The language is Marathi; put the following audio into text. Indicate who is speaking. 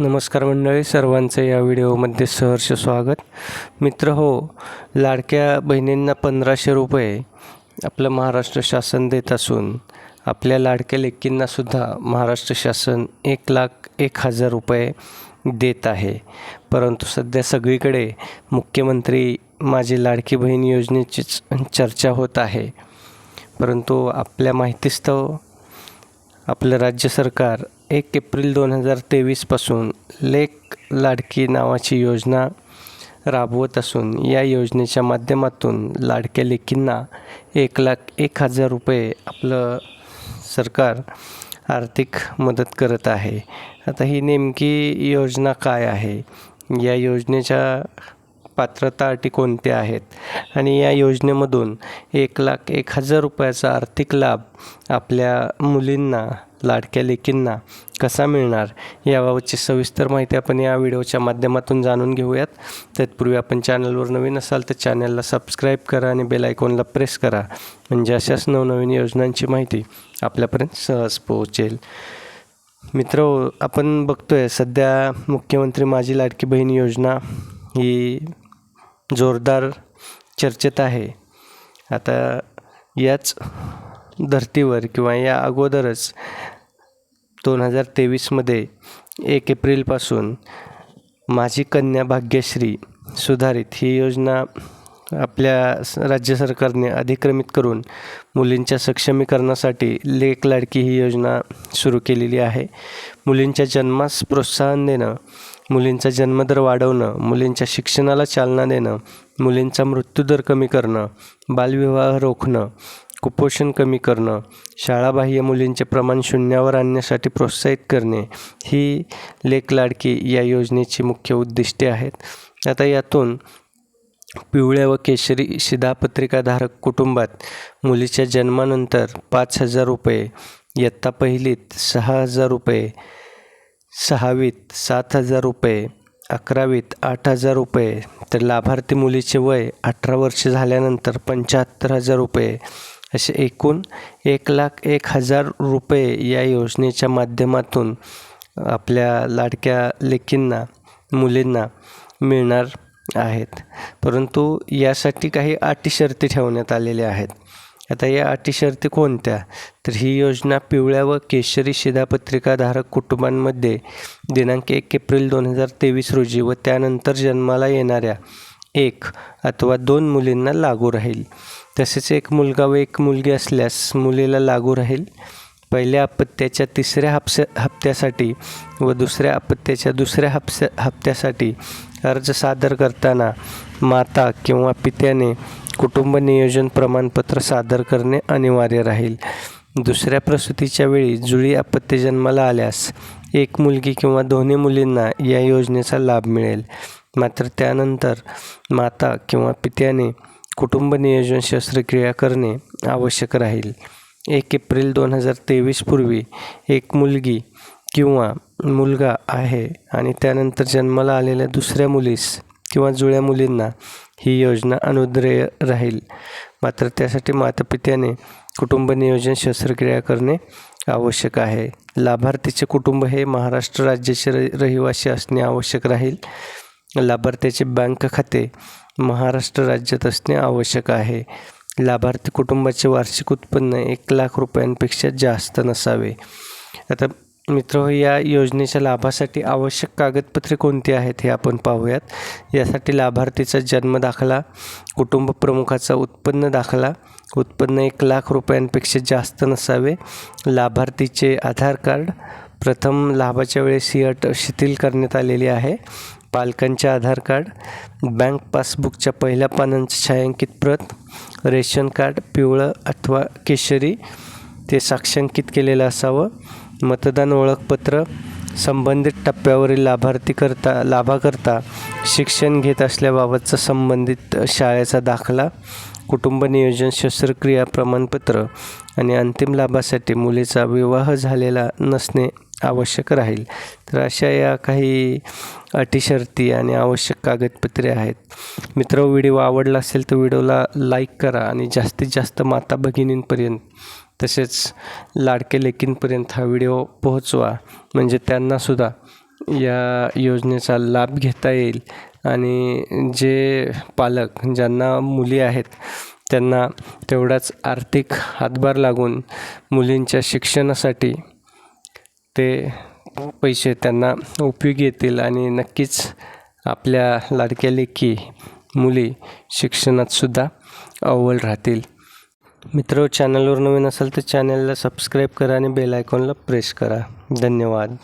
Speaker 1: नमस्कार मंडळी सर्वांचं या व्हिडिओमध्ये सहर्ष स्वागत. मित्र हो लाडक्या बहिणींना पंधराशे रुपये आपलं महाराष्ट्र शासन देत असून आपल्या लाडक्या लेकींनासुद्धा महाराष्ट्र शासन एक लाख एक हजार रुपये देत आहे. परंतु सध्या सगळीकडे मुख्यमंत्री माझी लाडकी बहीण योजनेचीच चर्चा होत आहे. परंतु आपल्या माहितीस्तव आपलं राज्य सरकार एक एप्रिल दोन हजार तेवीसपासून लेक लाडकी नावाची योजना राबवत असून या योजनेच्या माध्यमातून लाडक्या लेकींना एक लाख एक हजार रुपये आपलं सरकार आर्थिक मदत करत आहे. आता ही नेमकी योजना काय आहे? या योजनेच्या पात्रता अटी कोणत्या आहेत? आणि या योजनेमधून एक लाख एक हजार रुपयाचा आर्थिक लाभ आपल्या मुलींना लाडक्या लेकींना कसा मिळणार याबाबतची सविस्तर माहिती आपण या व्हिडिओच्या माध्यमातून जाणून घेऊयात. तत्पूर्वी आपण चॅनलवर नवीन असाल तर चॅनलला सबस्क्राईब करा आणि बेल आयकॉनला प्रेस करा. म्हणजे अशाच नवनवीन योजनांची माहिती आपल्यापर्यंत सहज पोहोचेल. मित्र आपण बघतोय सध्या मुख्यमंत्री माझी लाडकी बहीण योजना ही जोरदार चर्चेत आहे. आता याच धर्तीवर किंवा या अगोदरच दोन हजार तेवीसमध्ये एक एप्रिलपासून माझी कन्या भाग्यश्री सुधारित ही योजना आपल्या स- राज्य सरकारने अधिक्रमित करून मुलींच्या सक्षमीकरणासाठी लेक लाडकी ही योजना सुरू केलेली आहे. मुलींच्या जन्मास प्रोत्साहन देणं मुलींचा जन्मदर वाढवणं मुलींच्या शिक्षणाला चालना देणं मुलींचा मृत्यूदर कमी करणं बालविवाह रोखणं कुपोषण कमी करणं शाळाबाह्य मुलींचे प्रमाण शून्यावर आणण्यासाठी प्रोत्साहित करणे ही लेक लाडकी या योजनेची मुख्य उद्दिष्टे आहेत. आता यातून पिवळ्या व केशरी शिधापत्रिकाधारक कुटुंबात मुलीच्या जन्मानंतर पाच हजार रुपये इयत्ता पहिलीत सहा हजार रुपये सहावीत सात हजार रुपये अकरावीत आठ हजार रुपये तर लाभार्थी मुलीचे वय अठरा वर्ष झाल्यानंतर पंच्याहत्तर हजार रुपये असे एकूण एक लाख एक हजार रुपये या योजनेच्या माध्यमातून आपल्या लाडक्या लेकींना मुलींना मिळणार आहेत. परंतु यासाठी काही अटी शर्ती ठेवण्यात आलेल्या आहेत. आता या अटी शर्ती कोणत्या? तर ही योजना पिवळ्या व केशरी शिधापत्रिकाधारक कुटुंबांमध्ये दिनांक एक एप्रिल दोन हजार तेवीस रोजी व त्यानंतर जन्माला येणाऱ्या एक अथवा दोन मुलींना लागू राहील. तसेच एक मुलगा व एक मुलगी असल्यास मुलीला लागू राहील. पहिल्या अपत्याच्या तिसऱ्या हापस हप्त्यासाठी व दुसऱ्या अपत्याच्या दुसऱ्या हप्स्या हप्त्यासाठी अर्ज सादर करताना माता किंवा पित्याने कुटुंब नियोजन प्रमाणपत्र सादर करणे अनिवार्य राहील. दुसऱ्या प्रसूतीच्या वेळी जुळी अपत्य जन्माला आल्यास एक मुलगी किंवा दोन्ही मुलींना या योजनेचा लाभ मिळेल. मात्र त्यानंतर माता किंवा पित्याने कुटुंब नियोजन शस्त्रक्रिया करणे आवश्यक राहील. एक एप्रिल दोन हजार तेवीसपूर्वी एक मुलगी किंवा मुलगा आहे आणि त्यानंतर जन्माला आलेल्या दुसऱ्या मुलीस किंवा जुळ्या मुलींना ही योजना अनुद्रेय राहील. मात्र त्यासाठी मातापित्याने कुटुंब नियोजन शस्त्रक्रिया करणे आवश्यक आहे. लाभार्थीचे कुटुंब हे महाराष्ट्र राज्याचे र रहिवासी असणे आवश्यक राहील. लाभार्थ्याचे बँक खाते महाराष्ट्र राज्यात असणे आवश्यक आहे. लाभार्थी कुटुंबाचे वार्षिक उत्पन्न एक लाख रुपयांपेक्षा जास्त नसावे. आता मित्र या योजनेच्या लाभासाठी आवश्यक कागदपत्रे कोणती आहेत हे आपण पाहूयात. यासाठी लाभार्थीचा जन्म दाखला कुटुंब प्रमुखाचा उत्पन्न दाखला उत्पन्न एक लाख रुपयांपेक्षा जास्त नसावे लाभार्थीचे आधार कार्ड प्रथम लाभाच्या वेळेस ही अट शिथिल करण्यात आलेली आहे पालकांचे आधार कार्ड बँक पासबुकच्या पहिल्या पानांची छायांकित प्रत रेशन कार्ड पिवळं अथवा केशरी ते साक्षांकित केलेलं असावं. मतदान ओळखपत्र संबंधित टप्प्यावरील लाभार्थीकरता लाभाकरता शिक्षण घेत असल्याबाबतचा संबंधित शाळेचा दाखला कुटुंब नियोजन शस्त्रक्रिया प्रमाणपत्र आणि अंतिम लाभासाठी मुलीचा विवाह झालेला नसणे आवश्यक राहील. तर अशा या काही अटी शर्ती आणि आवश्यक कागदपत्रे आहेत. मित्र व्हिडिओ आवडला असेल तर व्हिडिओला लाईक करा आणि जास्तीत जास्त माता भगिनींपर्यंत तसेच लाडके लेकींपर्यंत हा व्हिडिओ पोहोचवा. म्हणजे त्यांनासुद्धा या योजनेचा लाभ घेता येईल. आणि जे पालक ज्यांना मुली आहेत त्यांना तेवढाच आर्थिक हातभार लागून मुलींच्या शिक्षणासाठी ते पैसे त्यांना उपयोगी येतील आणि नक्कीच आपल्या लाडक्या लेकी मुली शिक्षणातसुद्धा अव्वल राहतील. मित्र चॅनलवर नवीन असेल तर चॅनलला सबस्क्राईब करा आणि बेल आयकॉनला प्रेस करा. धन्यवाद.